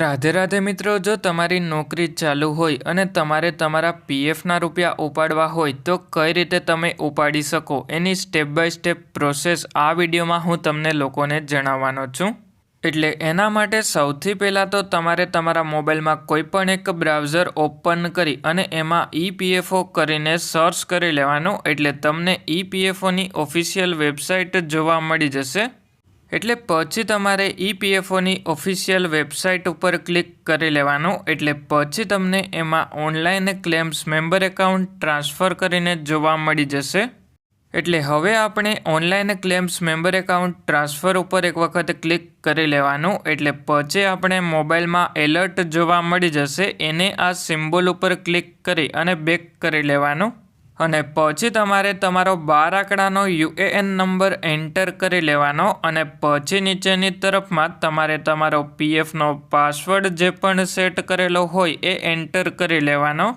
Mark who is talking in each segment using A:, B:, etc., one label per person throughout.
A: રાધે રાધે મિત્રો, જો તમારી નોકરી ચાલુ હોય અને તમારે તમારા પીએફના રૂપિયા ઉપાડવા હોય, તો કઈ રીતે તમે ઉપાડી શકો? એની સ્ટેપ બાય સ્ટેપ પ્રોસેસ આ વિડીયોમાં હું તમને લોકોને જણાવવાનો છું. એટલે એના માટે સૌથી પહેલાં તો તમારે તમારા મોબાઈલમાં કોઈ પણ એક બ્રાઉઝર ઓપન કરી અને એમાં ઈપીએફઓ કરીને સર્ચ કરી લેવાનું. એટલે તમને ઈપીએફઓની ઓફિશિયલ વેબસાઇટ જોવા મળી જશે. એટલે પછી તમારે ઈપીએફઓની ઓફિશિયલ વેબસાઇટ ઉપર ક્લિક કરી લેવાનું. એટલે પછી તમને એમાં online claims member account transfer કરીને જોવા મળી જશે. એટલે હવે આપણે online claims member account transfer ઉપર એક વખત ક્લિક કરી લેવાનું. એટલે પછી આપણે મોબાઈલમાં એલર્ટ જોવા મળી જશે. એને આ સિમ્બોલ ઉપર ક્લિક કરી અને બેક કરી લેવાનું. અને પછી તમારે તમારો બાર આંકડાનો યુએએન નંબર એન્ટર કરી લેવાનો અને પછી નીચેની તરફમાં તમારે તમારો પીએફનો પાસવર્ડ જે પણ સેટ કરેલો હોય એ એન્ટર કરી લેવાનો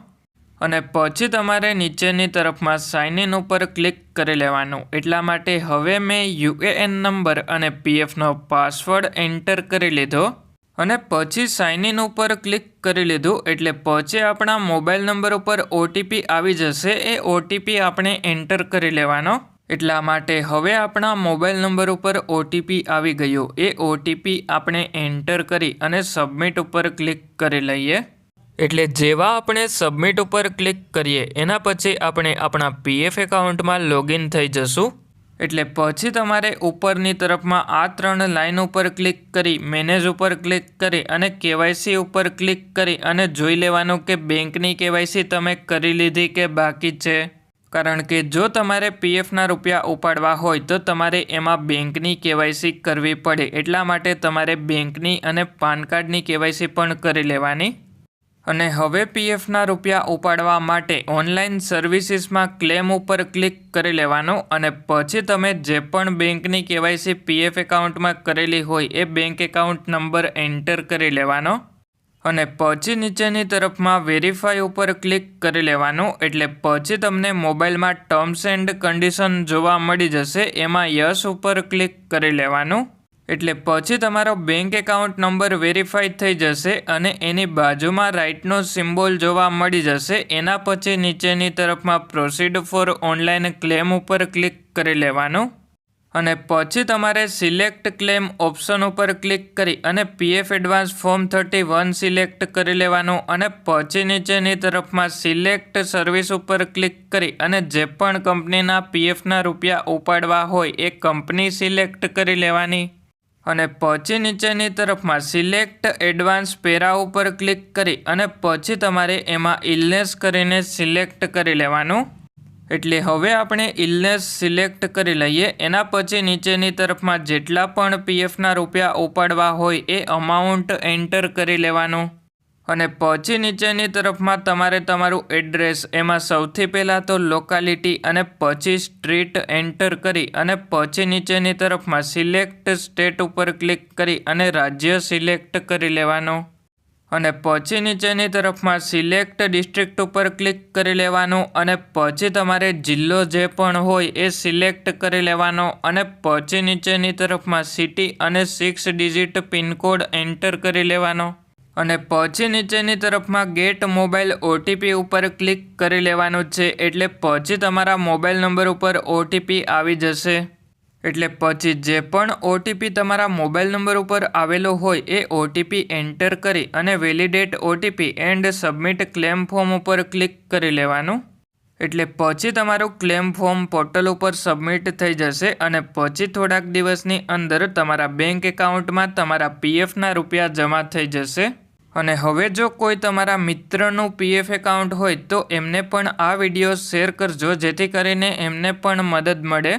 A: અને પછી તમારે નીચેની તરફમાં સાઇન ઇન ઉપર ક્લિક કરી લેવાનું. એટલા માટે હવે મેં યુએએન નંબર અને પીએફનો પાસવર્ડ એન્ટર કરી લીધો. અને પછી સાઇન ઇન ઉપર ક્લિક કરી લીધું એટલે પછી આપણા મોબાઈલ નંબર ઉપર ઓટીપી આવી જશે. એ ઓટીપી આપણે એન્ટર કરી લેવાનો. એટલા માટે હવે આપણા મોબાઈલ નંબર ઉપર ઓટીપી આવી ગયો. એ ઓટીપી આપણે એન્ટર કરી અને સબમિટ ઉપર ક્લિક કરી લઈએ. એટલે જેવા આપણે સબમિટ ઉપર ક્લિક કરીએ, એના પછી આપણે આપણા પીએફ એકાઉન્ટમાં લોગિન થઈ જશું. એટલે પછી તમારે ઉપરની તરફમાં આ ત્રણ લાઇન ઉપર ક્લિક કરી, મેનેજ ઉપર ક્લિક કરી અને કેવાયસી ઉપર ક્લિક કરી અને જોઈ લેવાનું કે બેંકની કેવાયસી તમે કરી લીધી કે બાકી છે. કારણ કે જો તમારે પીએફના રૂપિયા ઉપાડવા હોય તો તમારે એમાં બેંકની કેવાયસી કરવી પડે. એટલા માટે તમારે બેંકની અને પાન કાર્ડની કેવાયસી પણ કરી લેવાની. અને હવે પીએફના રૂપિયા ઉપાડવા માટે ઓનલાઈન સર્વિસીસમાં ક્લેમ ઉપર ક્લિક કરી લેવાનું અને પછી તમે જે પણ બેંકની કેવાયસી પીએફ એકાઉન્ટમાં કરેલી હોય એ બેંક એકાઉન્ટ નંબર એન્ટર કરી લેવાનો અને પછી નીચેની તરફમાં વેરીફાઈ ઉપર ક્લિક કરી લેવાનું એટલે પછી તમને મોબાઈલમાં ટર્મ્સ એન્ડ કન્ડિશન જોવા મળી જશે. એમાં યસ ઉપર ક્લિક કરી લેવાનું. એટલે પછી તમારો બેંક એકાઉન્ટ નંબર વેરીફાઈ થઈ જશે અને એની બાજુમાં રાઇટનો સિમ્બોલ જોવા મળી જશે. એના પછી નીચેની તરફમાં પ્રોસીડ ફોર ઓનલાઈન ક્લેમ ઉપર ક્લિક કરી લેવાનું. અને પછી તમારે સિલેક્ટ ક્લેમ ઓપ્શન ઉપર ક્લિક કરી અને PF advance form thirty one select કરી લેવાનું અને પછી નીચેની તરફમાં સિલેક્ટ સર્વિસ ઉપર ક્લિક કરી અને જે પણ કંપનીના પીએફના રૂપિયા ઉપાડવા હોય એ કંપની સિલેક્ટ કરી લેવાની. અને પછી નીચેની તરફમાં સિલેક્ટ એડવાન્સ પેરા ઉપર ક્લિક કરી અને પછી તમારે એમાં ઇલનેસ કરીને સિલેક્ટ કરી લેવાનું. એટલે હવે આપણે ઇલનેસ સિલેક્ટ કરી લઈએ. એના પછી નીચેની તરફમાં જેટલા પણ પીએફના રૂપિયા ઉપાડવા હોય એ અમાઉન્ટ એન્ટર કરી લેવાનું. અને પછી નીચેની તરફમાં તમારે તમારું એડ્રેસ, એમાં સૌથી પહેલાં તો લોકાલિટી અને પછી સ્ટ્રીટ એન્ટર કરી અને પછી નીચેની તરફમાં સિલેક્ટ સ્ટેટ ઉપર ક્લિક કરી અને રાજ્ય સિલેક્ટ કરી લેવાનું. અને પછી નીચેની તરફમાં સિલેક્ટ ડિસ્ટ્રિક્ટ ઉપર ક્લિક કરી લેવાનું અને પછી તમારે જિલ્લો જે પણ હોય એ સિલેક્ટ કરી લેવાનો અને પછી નીચેની તરફમાં સિટી અને સિક્સ ડિજિટ પિનકોડ એન્ટર કરી લેવાનો. અને પછી નીચેની તરફમાં ગેટ મોબાઈલ ઓટીપી ઉપર ક્લિક કરી લેવાનું છે. એટલે પછી તમારા મોબાઈલ નંબર ઉપર ઓટીપી આવી જશે. એટલે પછી જે પણ ઓટીપી તમારા મોબાઈલ નંબર ઉપર આવેલો હોય એ ઓટીપી એન્ટર કરી અને validate OTP and submit claim form ઉપર ક્લિક કરી લેવાનું. એટલે પછી તમારું ક્લેમ ફોર્મ પોર્ટલ ઉપર સબમિટ થઈ જશે અને પછી થોડાક દિવસની અંદર તમારા બેંક એકાઉન્ટમાં તમારા પીએફના રૂપિયા જમા થઈ જશે. અને હવે જો કોઈ તમારા મિત્રનું પીએફ એકાઉન્ટ હોય તો એમને પણ આ વીડિયો શેર કરજો જેથી કરીને એમને પણ મદદ મળે.